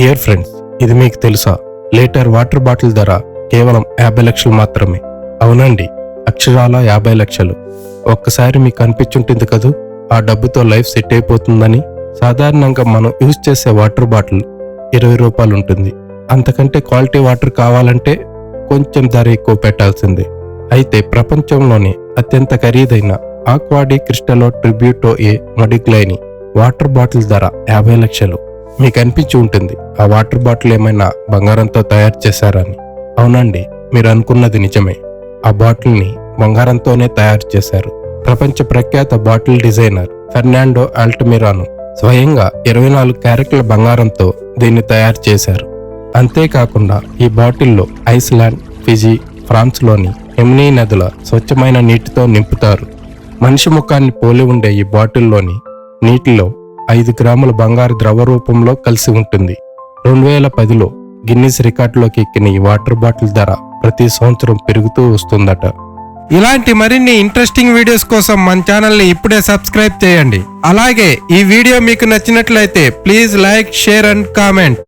Dear friends ఇది మీకు తెలుసా? లీటర్ వాటర్ బాటిల్ ధర కేవలం యాభై లక్షలు మాత్రమే. అవునండి అక్షరాల యాభై లక్షలు. ఒక్కసారి మీకు అనిపించుంటుంది కదూ? ఆ డబ్బుతో లైఫ్ సెట్ అయిపోతుందని సాధారణంగా మనం యూజ్ చేసే వాటర్ బాటిల్ ఇరవై రూపాయలు ఉంటుంది. అంతకంటే క్వాలిటీ వాటర్ కావాలంటే కొంచెం ధర ఎక్కువ పెట్టాల్సిందే. అయితే ప్రపంచంలోనే అత్యంత ఖరీదైన ఆక్వాడి క్రిస్టలో ట్రిబ్యూటో ఏ మడిక్లైని వాటర్ బాటిల్ ధర యాభై లక్షలు. మీకు అనిపించి ఉంటుంది ఆ వాటర్ బాటిల్ ఏమైనా బంగారంతో తయారు చేశారని. అవునండి మీరు అనుకున్నది నిజమే. ఆ బాటిల్ని బంగారంతోనే తయారు చేశారు. ప్రపంచ ప్రఖ్యాత బాటిల్ డిజైనర్ ఫెర్నాండో ఆల్టమిరాను స్వయంగా ఇరవై నాలుగు క్యారెట్ల బంగారంతో దీన్ని తయారు చేశారు. అంతేకాకుండా ఈ బాటిల్లో ఐస్లాండ్ ఫిజీ ఫ్రాన్స్లోని ఎమ్నీ నదుల స్వచ్ఛమైన నీటితో నింపుతారు. మనిషి ముఖాన్ని పోలి ఉండే ఈ బాటిల్లోని నీటిలో ఐదు గ్రాముల బంగారు ద్రవ రూపంలో కలిసి ఉంటుంది. రెండు వేల పదిలో గిన్నిస్ రికార్డులోకి ఎక్కిన ఈ వాటర్ బాటిల్ ధర ప్రతి సంవత్సరం పెరుగుతూ వస్తుందట. ఇలాంటి మరిన్ని ఇంట్రెస్టింగ్ వీడియోస్ కోసం మన ఛానల్ని ఇప్పుడే సబ్స్క్రైబ్ చేయండి. అలాగే ఈ వీడియో మీకు నచ్చినట్లయితే please like share and comment.